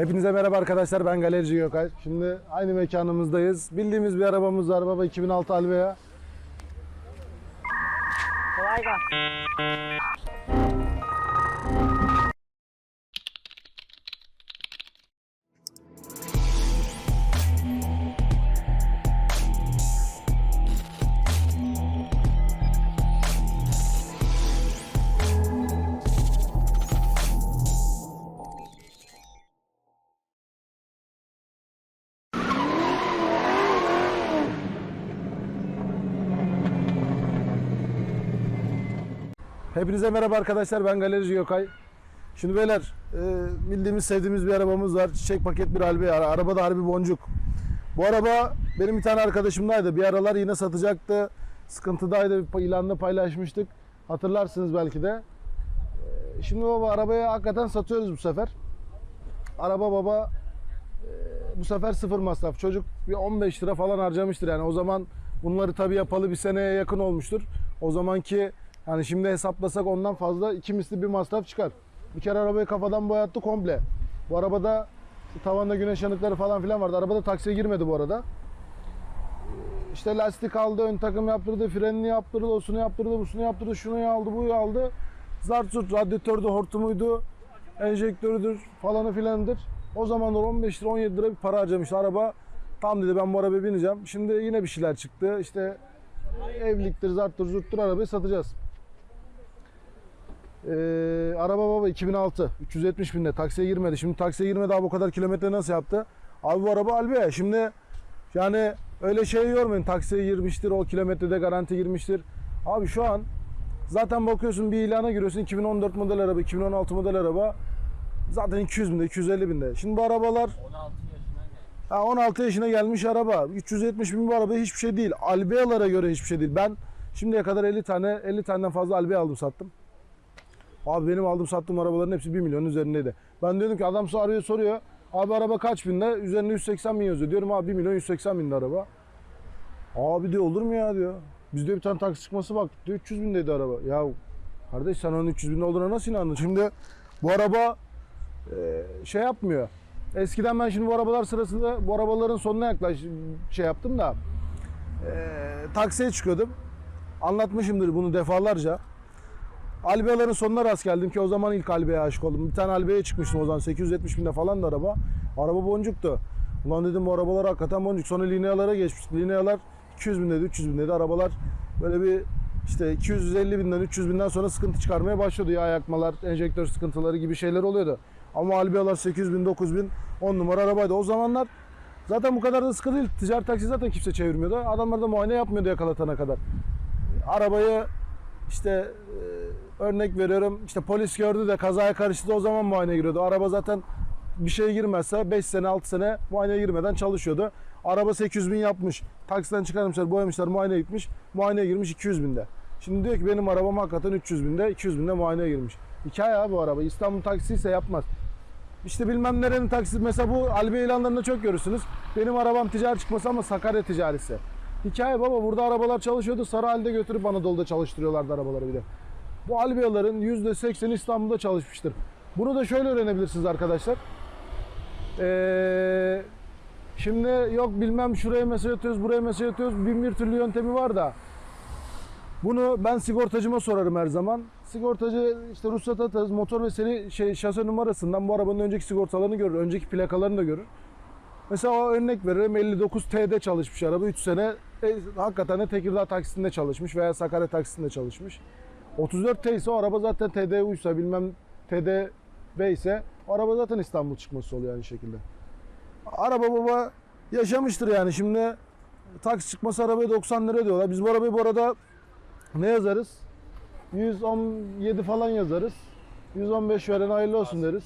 Hepinize merhaba arkadaşlar ben Galerici Gökay. Şimdi aynı mekanımızdayız. Bildiğimiz bir arabamız var baba 2006 Alvea. Kolay gelsin. Hepinize merhaba arkadaşlar ben Galerici Gökay. Şimdi beyler e, bildiğimiz sevdiğimiz bir arabamız var. Çiçek paket bir Alvea. Araba da harbi boncuk. Bu araba benim bir tane arkadaşımdaydı. Bir aralar yine satacaktı. Sıkıntıdaydı. İlanda paylaşmıştık. Hatırlarsınız belki de. E, Şimdi baba arabayı hakikaten satıyoruz bu sefer. Araba baba e, bu sefer sıfır masraf. Çocuk bir 15 lira falan harcamıştır yani. O zaman bunları tabii yapalı bir seneye yakın olmuştur. O zamanki yani şimdi hesaplasak ondan fazla iki misli bir masraf çıkar. Bir kere arabayı kafadan boyattı komple. Bu arabada tavanda güneş yanıkları falan filan vardı. Arabada taksiye girmedi bu arada. Ee, İşte lastik aldı, ön takım yaptırdı, frenini yaptırdı, osunu yaptırdı, busunu yaptırdı, şunu aldı, buyu aldı. Zart zurt radyatördü, hortumuydu, enjektörüdür falanı filanıdır. O zamanlar 15 lira 17 lira bir para harcamıştı araba. Tam dedi ben bu arabaya bineceğim. Şimdi yine bir şeyler çıktı. İşte evliliktir, zarttır, zurttur arabayı satacağız. Ee, araba baba 2006 370 binde taksiye girmedi. Şimdi taksiye girmedi abi o kadar kilometre nasıl yaptı? Abi bu araba Albiya. Şimdi yani öyle şey yormayın. Taksiye girmiştir o kilometrede garanti girmiştir. Abi şu an zaten bakıyorsun bir ilana giriyorsun 2014 model araba 2016 model araba zaten 200 binde 250 binde. Şimdi bu arabalar 16 yaşından geldi. Ha, 16 yaşına gelmiş araba. 370 bin bu araba hiçbir şey değil. Albea'lara göre hiçbir şey değil. Ben şimdiye kadar 50 tane 50 taneden fazla Albea aldım sattım. Abi benim aldım sattığım arabaların hepsi 1 milyonun üzerindeydi. Ben dedim ki adam arıyor soruyor. Abi araba kaç binde? Üzerinde 180 bin yazıyor. Diyorum abi 1 milyon 180 binde araba. Abi diyor olur mu ya diyor. Bizde bir tane taksi çıkması bak diyor 300 bindeydi araba. Ya kardeş sen onun 300 bin olduğuna nasıl inandın? Şimdi bu araba e, şey yapmıyor. Eskiden ben şimdi bu arabalar sırasında bu arabaların sonuna yaklaş şey yaptım da e, taksiye çıkıyordum. Anlatmışımdır bunu defalarca. Albea'ların sonuna rast geldim ki o zaman ilk Albea'ya aşık oldum. Bir tane Albea'ya çıkmıştım o zaman 870 binde falan da araba. Araba boncuktu. Ulan dedim bu arabalar hakikaten boncuk. Sonra Linea'lara geçmiştik. Linea'lar 200 bindeydi, 300 bindeydi. Arabalar böyle bir işte 250 binden, 300 binden sonra sıkıntı çıkarmaya başlıyordu. Yağ yakmalar, enjektör sıkıntıları gibi şeyler oluyordu. Ama Albea'lar 800 bin, 9 bin 10 numara arabaydı. O zamanlar zaten bu kadar da sıkı değil. Ticari taksi zaten kimse çevirmiyordu. Adamlar da muayene yapmıyordu yakalatana kadar. Arabayı işte e, örnek veriyorum işte polis gördü de kazaya karıştı o zaman muayene giriyordu. Araba zaten bir şey girmezse 5 sene 6 sene muayene girmeden çalışıyordu. Araba 800 bin yapmış. Taksiden çıkarmışlar boyamışlar muayene gitmiş. Muayeneye girmiş 200 binde. Şimdi diyor ki benim arabam hakikaten 300 binde 200 binde muayeneye girmiş. Hikaye abi bu araba. İstanbul taksisi ise yapmaz. İşte bilmem nerenin taksisi mesela bu Albe ilanlarında çok görürsünüz. Benim arabam ticari çıkması ama Sakarya ticarisi. Hikaye baba burada arabalar çalışıyordu. Sarı halde götürüp Anadolu'da çalıştırıyorlardı arabaları bir de. Bu Albia'ların %80'i İstanbul'da çalışmıştır. Bunu da şöyle öğrenebilirsiniz arkadaşlar. Ee, şimdi yok bilmem şuraya mesaj atıyoruz, buraya mesaj atıyoruz. Bin bir türlü yöntemi var da. Bunu ben sigortacıma sorarım her zaman. Sigortacı işte ruhsat atarız, motor ve seri şey şase numarasından bu arabanın önceki sigortalarını görür, önceki plakalarını da görür. Mesela örnek veririm 59 T'de çalışmış araba 3 sene e, hakikaten de Tekirdağ taksisinde çalışmış veya Sakarya taksisinde çalışmış. 34 T ise o araba zaten TDU'ysa bilmem TDV ise araba zaten İstanbul çıkması oluyor aynı şekilde. Araba baba yaşamıştır yani şimdi taksi çıkması arabaya 90 lira diyorlar. Biz bu arabayı bu arada ne yazarız? 117 falan yazarız. 115 veren hayırlı olsun deriz.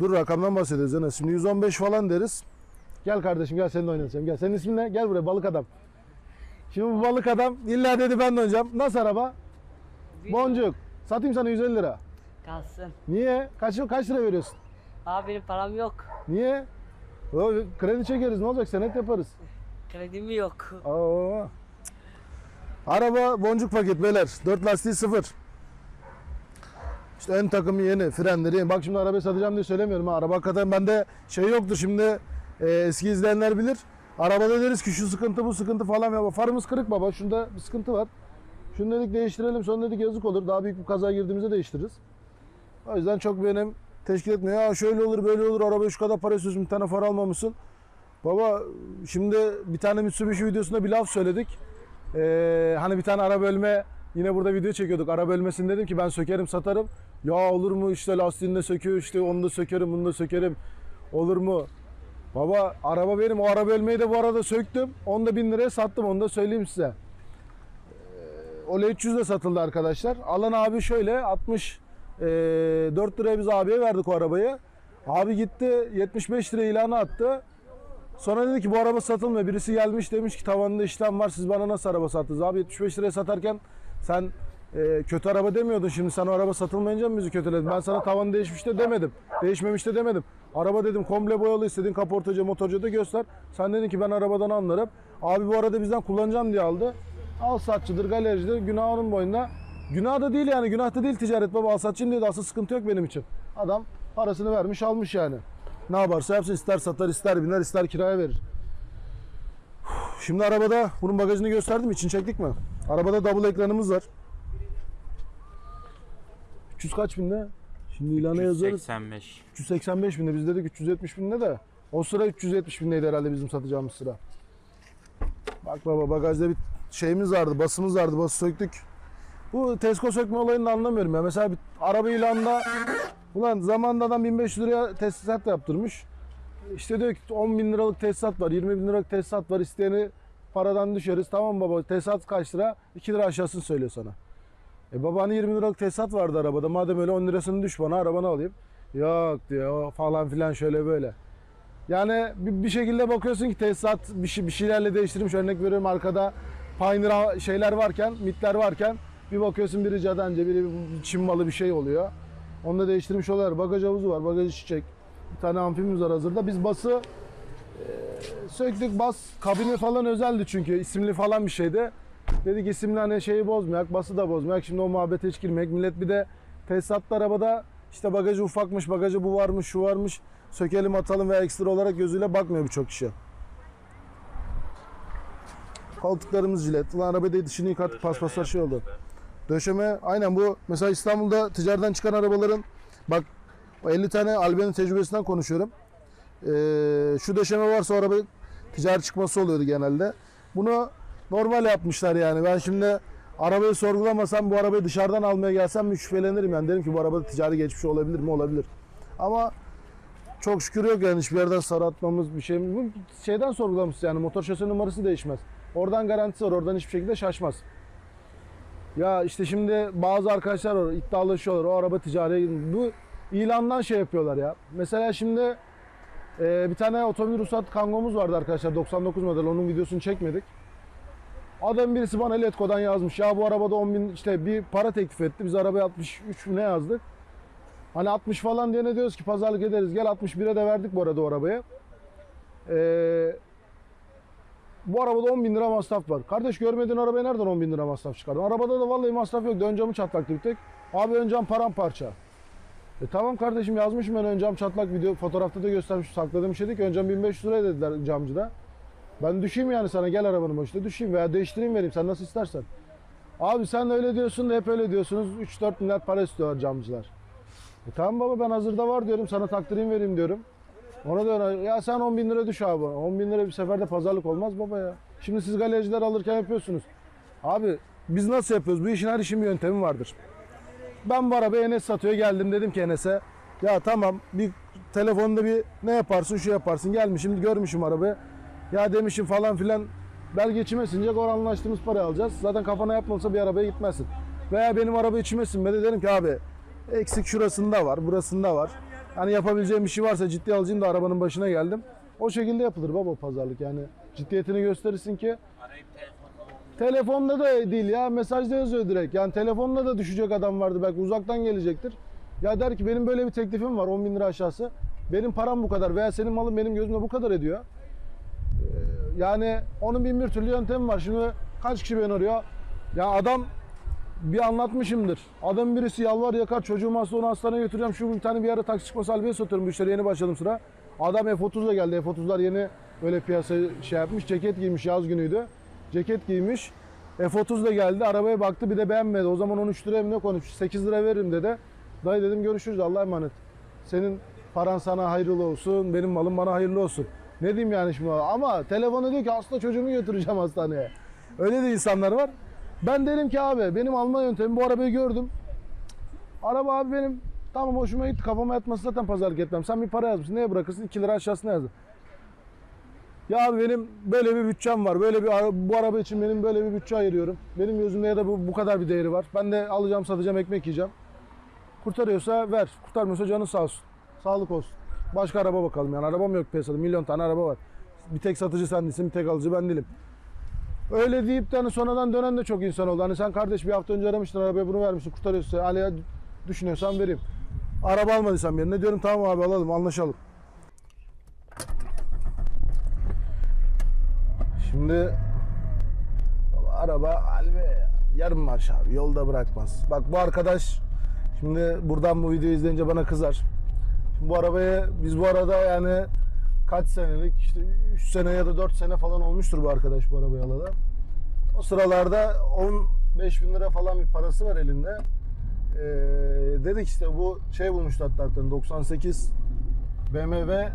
Dur rakamdan bahsederiz Enes. Şimdi 115 falan deriz. Gel kardeşim gel seninle oynayacağım. Gel. Senin ismin ne? Gel buraya balık adam. Şimdi bu balık adam illa dedi ben oynayacağım. Nasıl araba? Boncuk. Satayım sana 150 lira. Kalsın. Niye? Kaç, kaç lira veriyorsun? Abi benim param yok. Niye? O, kredi çekeriz ne olacak senet yaparız. Kredim yok. Aa. Araba boncuk paket beyler. 4 lastiği sıfır. İşte ön takımı yeni, frenleri yeni. Bak şimdi arabayı satacağım diye söylemiyorum ha. Araba hakikaten bende şey yoktur şimdi e, eski izleyenler bilir. Arabada deriz ki şu sıkıntı bu sıkıntı falan. Ya farımız kırık baba. Şunda bir sıkıntı var. Şunu dedik değiştirelim. Sonra dedik yazık olur. Daha büyük bir kaza girdiğimizde değiştiririz. O yüzden çok benim teşkil etmiyor. Ya şöyle olur böyle olur. Arabaya şu kadar para istiyorsun. Bir tane far almamışsın. Baba şimdi bir tane Mitsubishi videosunda bir laf söyledik. Ee, hani bir tane ara bölme yine burada video çekiyorduk. Ara bölmesini dedim ki ben sökerim satarım. Ya olur mu işte lastiğini de söküyor işte onu da sökerim bunu da sökerim. Olur mu? Baba araba benim o ara bölmeyi de bu arada söktüm. Onu da 1000 liraya sattım onu da söyleyeyim size. Ee, o 300 de satıldı arkadaşlar. Alan abi şöyle 60 e, 4 liraya biz abiye verdik o arabayı. Abi gitti 75 lira ilanı attı. Sonra dedi ki bu araba satılmıyor. Birisi gelmiş demiş ki tavanında işlem var siz bana nasıl araba sattınız? Abi 75 liraya satarken sen e, kötü araba demiyordun. Şimdi sen o araba satılmayınca mı bizi kötüledin? Ben sana tavanı değişmiş de demedim. Değişmemiş de demedim. Araba dedim komple boyalı istediğin kaportacı motorcu da göster. Sen dedin ki ben arabadan anlarım. Abi bu arada bizden kullanacağım diye aldı. Al satçıdır, galericidir. Günah onun boyunda. Günah da değil yani. Günah da değil ticaret baba. Al satçıyım diye asıl sıkıntı yok benim için. Adam parasını vermiş almış yani. Ne yaparsa yapsın ister satar ister biner ister kiraya verir. Şimdi arabada bunun bagajını gösterdim için çektik mi? Arabada double ekranımız var. 300 kaç binde? Şimdi ilana yazarız. 85. 385 binde biz dedik 370 binde de o sıra 370 bindeydi herhalde bizim satacağımız sıra. Bak baba bagajda bir şeyimiz vardı basımız vardı bası söktük. Bu Tesco sökme olayını da anlamıyorum ya. Mesela bir araba ilanında ulan zamanında adam 1500 liraya tesisat yaptırmış. İşte diyor ki 10 bin liralık tesisat var 20 bin liralık tesisat var isteyeni paradan düşeriz. Tamam baba tesisat kaç lira? 2 lira aşağısını söylüyor sana. E baba hani 20 liralık tesisat vardı arabada. Madem öyle 10 lirasını düş bana arabanı alayım. Yok diyor falan filan şöyle böyle. Yani bir, bir şekilde bakıyorsun ki tesisat bir, şey, bir şeylerle değiştirilmiş. Örnek veriyorum arkada Pioneer şeyler varken, mitler varken bir bakıyorsun biri cadence, biri Çin malı bir şey oluyor. Onu da değiştirmiş oluyorlar. Bagaj havuzu var, bagajı çiçek. Bir tane amfimiz var hazırda. Biz bası e, söktük. Bas kabini falan özeldi çünkü isimli falan bir şeydi. Dedik isimli hani şeyi bozmayak, bası da bozmayak. Şimdi o muhabbete hiç girmeyek. Millet bir de tesisatlı arabada işte bagajı ufakmış, bagajı bu varmış, şu varmış. Sökelim atalım veya ekstra olarak gözüyle bakmıyor birçok kişi. Koltuklarımız jilet. Ulan arabayı dışını yıkattık, paspaslar şey oldu. Döşeme aynen bu mesela İstanbul'da ticareden çıkan arabaların bak o 50 tane Alben'in tecrübesinden konuşuyorum. Ee, şu döşeme varsa araba ticari çıkması oluyordu genelde. Bunu normal yapmışlar yani. Ben şimdi arabayı sorgulamasam bu arabayı dışarıdan almaya gelsem bir şüphelenirim yani. Derim ki bu arabada ticari geçmiş olabilir mi? Olabilir. Ama çok şükür yok yani hiçbir yerden sarı atmamız bir şey. Bu şeyden sorgulamış yani motor şase numarası değişmez. Oradan garantisi var. Oradan hiçbir şekilde şaşmaz. Ya işte şimdi bazı arkadaşlar var iddialaşıyorlar o araba ticari bu ilandan şey yapıyorlar ya. Mesela şimdi e, bir tane otomobil ruhsat kangomuz vardı arkadaşlar 99 model onun videosunu çekmedik. Adam birisi bana Letgo'dan yazmış ya bu arabada 10 bin işte bir para teklif etti biz arabaya 63 ne yazdık. Hani 60 falan diye ne diyoruz ki pazarlık ederiz gel 61'e de verdik bu arada o arabaya. Eee bu arabada 10 bin lira masraf var. Kardeş görmediğin arabaya nereden 10 bin lira masraf çıkardın? Arabada da vallahi masraf yok. Ön camı çatlaktı bir tek. Abi ön cam paramparça. E tamam kardeşim yazmışım ben ön cam çatlak video fotoğrafta da göstermiş sakladığım şey değil ki ön cam 1500 liraya dediler camcıda. Ben düşeyim yani sana gel arabanın başına düşeyim veya değiştireyim vereyim sen nasıl istersen. Abi sen öyle diyorsun da hep öyle diyorsunuz. 3-4 milyar para istiyorlar camcılar. E tamam baba ben hazırda var diyorum sana taktırayım vereyim diyorum. Ona da ya sen 10 bin lira düş abi. 10 bin lira bir seferde pazarlık olmaz baba ya. Şimdi siz galericiler alırken yapıyorsunuz. Abi biz nasıl yapıyoruz? Bu işin her işin bir yöntemi vardır. Ben bu arabayı Enes satıyor geldim dedim ki Enes'e ya tamam bir telefonda bir ne yaparsın şu yaparsın gelmişim görmüşüm arabayı. Ya demişim falan filan belge içime sinecek o anlaştığımız parayı alacağız. Zaten kafana yapmasa bir arabaya gitmezsin. Veya benim araba içime sinmedi dedim ki abi eksik şurasında var burasında var. Hani yapabileceğim bir şey varsa ciddi alacağım da arabanın başına geldim. O şekilde yapılır baba pazarlık yani. Ciddiyetini gösterirsin ki. Arayıp Telefonda da değil ya mesajda yazıyor direkt. Yani telefonla da düşecek adam vardı belki uzaktan gelecektir. Ya der ki benim böyle bir teklifim var 10 bin lira aşağısı. Benim param bu kadar veya senin malın benim gözümde bu kadar ediyor. Yani onun bin bir türlü yöntemi var. Şimdi kaç kişi beni arıyor? Ya adam bir anlatmışımdır. Adam birisi yalvar yakar çocuğum hasta onu hastaneye götüreceğim. Şu bir tane bir ara taksi çıkması halbuki satıyorum. İşlere yeni başladım sıra. Adam F30'la geldi. F30'lar yeni böyle piyasaya şey yapmış. Ceket giymiş yaz günüydü. Ceket giymiş. F30'la geldi. Arabaya baktı bir de beğenmedi. O zaman 13 liraya mı ne konuşmuş? 8 lira veririm dedi. Dayı dedim görüşürüz Allah'a emanet. Senin paran sana hayırlı olsun. Benim malım bana hayırlı olsun. Ne diyeyim yani şimdi ama telefonu diyor ki hasta çocuğumu götüreceğim hastaneye. Öyle de insanlar var. Ben dedim ki abi benim alma yöntemim bu arabayı gördüm. Araba abi benim tamam hoşuma gitti kafama yatması zaten pazarlık etmem. Sen bir para yazmışsın neye bırakırsın 2 lira aşağısına yazın. Ya abi benim böyle bir bütçem var. Böyle bir bu araba için benim böyle bir bütçe ayırıyorum. Benim gözümde ya da bu, bu kadar bir değeri var. Ben de alacağım satacağım ekmek yiyeceğim. Kurtarıyorsa ver. Kurtarmıyorsa canı sağ olsun. Sağlık olsun. Başka araba bakalım yani. Arabam yok piyasada. Milyon tane araba var. Bir tek satıcı sen değilsin, bir tek alıcı ben değilim. Öyle deyip de hani sonradan dönen de çok insan oldu. Hani sen kardeş bir hafta önce aramıştın arabaya bunu vermişsin kurtarıyorsa Ali'ye düşünüyorsan vereyim. Araba almadıysan birine diyorum tamam abi alalım anlaşalım. Şimdi araba Albe yarım marş abi yolda bırakmaz. Bak bu arkadaş şimdi buradan bu videoyu izleyince bana kızar. Bu arabaya biz bu arada yani kaç senelik işte 3 sene ya da 4 sene falan olmuştur bu arkadaş bu arabayı alalı. O sıralarda 15 bin lira falan bir parası var elinde. Ee, dedik işte bu şey bulmuştu hatta 98 BMW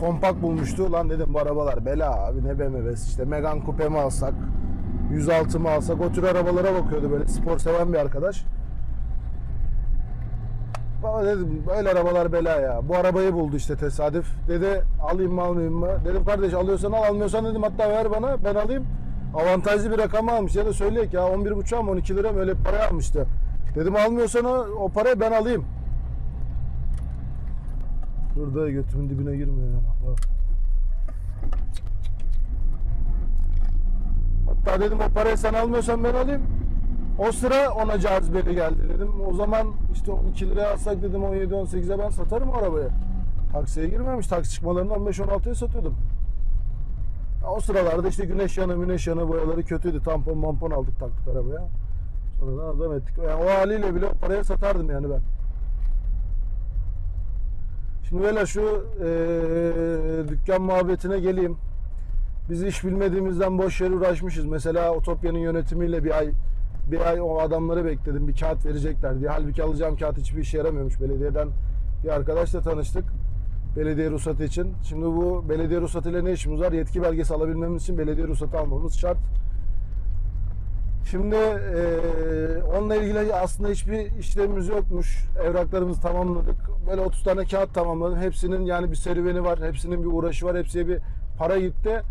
kompakt bulmuştu. Lan dedim bu arabalar bela abi ne BMW'si işte Megane Coupe mi alsak 106 mı alsak o tür arabalara bakıyordu böyle spor seven bir arkadaş. Baba dedim böyle arabalar bela ya. Bu arabayı buldu işte tesadüf. Dedi alayım mı almayayım mı? Dedim kardeş alıyorsan al almıyorsan dedim hatta ver bana ben alayım. Avantajlı bir rakam almış ya da söyleyek ya 11.5 mı 12 lira mı öyle bir para almıştı. Dedim almıyorsan o, o parayı ben alayım. Şurada götümün dibine girmiyor ya. Hatta dedim o parayı sen almıyorsan ben alayım. O sıra ona cazibeli geldi dedim. O zaman işte 12 liraya alsak dedim 17-18'e ben satarım arabayı. Taksiye girmemiş. Taksi çıkmalarını 15-16'ya satıyordum. O sıralarda işte güneş yanı güneş yanı boyaları kötüydü. Tampon mampon aldık taktık arabaya. Sonradan adam ettik. Yani o haliyle bile o paraya satardım yani ben. Şimdi böyle şu eee, dükkan muhabbetine geleyim. Biz iş bilmediğimizden boş yere uğraşmışız. Mesela Otopya'nın yönetimiyle bir ay bir ay o adamları bekledim. Bir kağıt verecekler diye. Halbuki alacağım kağıt hiçbir işe yaramıyormuş. Belediyeden bir arkadaşla tanıştık. Belediye ruhsatı için. Şimdi bu belediye ruhsatıyla ne işimiz var? Yetki belgesi alabilmemiz için belediye ruhsatı almamız şart. Şimdi eee, onunla ilgili aslında hiçbir işlemimiz yokmuş. Evraklarımızı tamamladık. Böyle 30 tane kağıt tamamladım. Hepsinin yani bir serüveni var. Hepsinin bir uğraşı var. Hepsiye bir para gitti.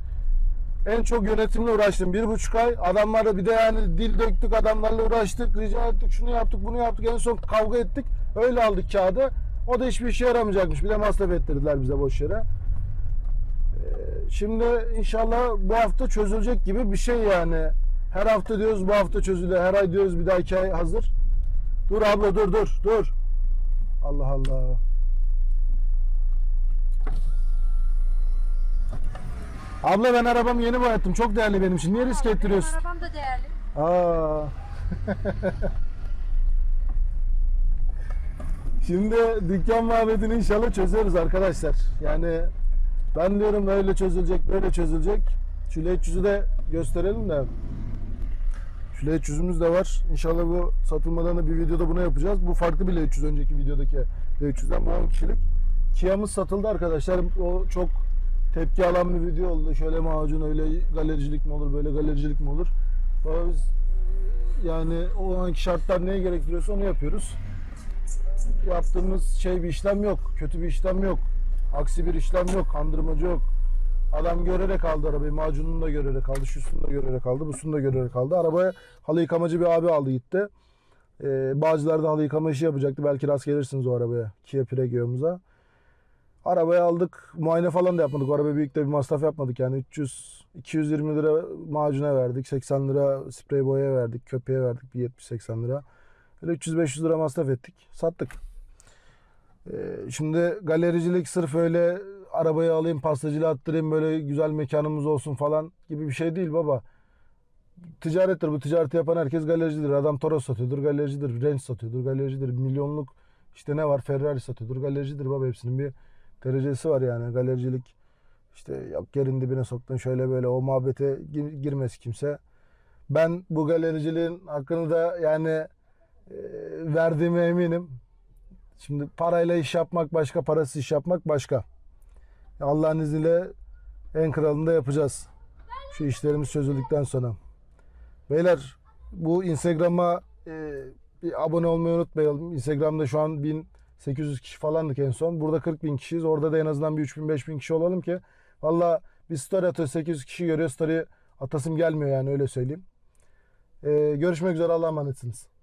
En çok yönetimle uğraştım. Bir buçuk ay. Adamlarla bir de yani dil döktük. Adamlarla uğraştık. Rica ettik. Şunu yaptık, bunu yaptık. En son kavga ettik. Öyle aldık kağıdı. O da hiçbir işe yaramayacakmış. Bir de masraf ettirdiler bize boş yere. Ee, Şimdi inşallah bu hafta çözülecek gibi bir şey yani. Her hafta diyoruz bu hafta çözülüyor. Her ay diyoruz bir dahaki ay hazır. Dur abla dur dur dur. Allah Allah. Abla ben arabamı yeni boyattım. Çok değerli benim için. Niye risk ettiriyorsun? Arabam da değerli. Aa. Şimdi dükkan muhabbetini inşallah çözeriz arkadaşlar. Yani ben diyorum öyle çözülecek, böyle çözülecek. Şu L300'ü de gösterelim de. Şu L300'ümüz de var. İnşallah bu satılmadan da bir videoda bunu yapacağız. Bu farklı bir L300 önceki videodaki L300'den bu 10 kişilik. Kia'mız satıldı arkadaşlar. O çok tepki alan bir video oldu. Şöyle macun öyle galericilik mi olur, böyle galericilik mi olur? Biz yani o anki şartlar neye gerektiriyorsa onu yapıyoruz. Yaptığımız şey bir işlem yok. Kötü bir işlem yok. Aksi bir işlem yok. Kandırmacı yok. Adam görerek aldı arabayı. Macununu da görerek aldı. Şusunu da görerek aldı. Busunu da görerek aldı. Arabaya halı yıkamacı bir abi aldı gitti. Ee, Bağcılar'da halı yıkama işi yapacaktı. Belki rast gelirsiniz o arabaya. Kia Pireggio'muza. Arabayı aldık. Muayene falan da yapmadık. O arabaya büyük de bir masraf yapmadık. Yani 300 220 lira macuna verdik. 80 lira sprey boyaya verdik. Köpeğe verdik. Bir 70-80 lira. Öyle 300-500 lira masraf ettik. Sattık. Ee, şimdi galericilik sırf öyle arabayı alayım pastacılığa attırayım böyle güzel mekanımız olsun falan gibi bir şey değil baba. ticarettir. Bu ticareti yapan herkes galericidir. Adam Toros satıyordur, galericidir. Range satıyordur, galericidir. Milyonluk işte ne var? Ferrari satıyordur, galericidir baba. Hepsinin bir derecesi var yani. Galericilik işte yok yerin dibine soktun şöyle böyle o muhabbete gir- girmez kimse. Ben bu galericiliğin hakkını da yani e, verdiğime eminim. Şimdi parayla iş yapmak başka, parasız iş yapmak başka. Allah'ın izniyle en kralını da yapacağız. Şu işlerimiz çözüldükten sonra. Beyler bu Instagram'a e, bir abone olmayı unutmayalım. Instagram'da şu an 1800 kişi falandık en son. Burada 40 bin kişiyiz. Orada da en azından bir 3000 5000 kişi olalım ki valla bir story atıyor 800 kişi görüyor story atasım gelmiyor yani öyle söyleyeyim. E, görüşmek üzere Allah'a emanetsiniz.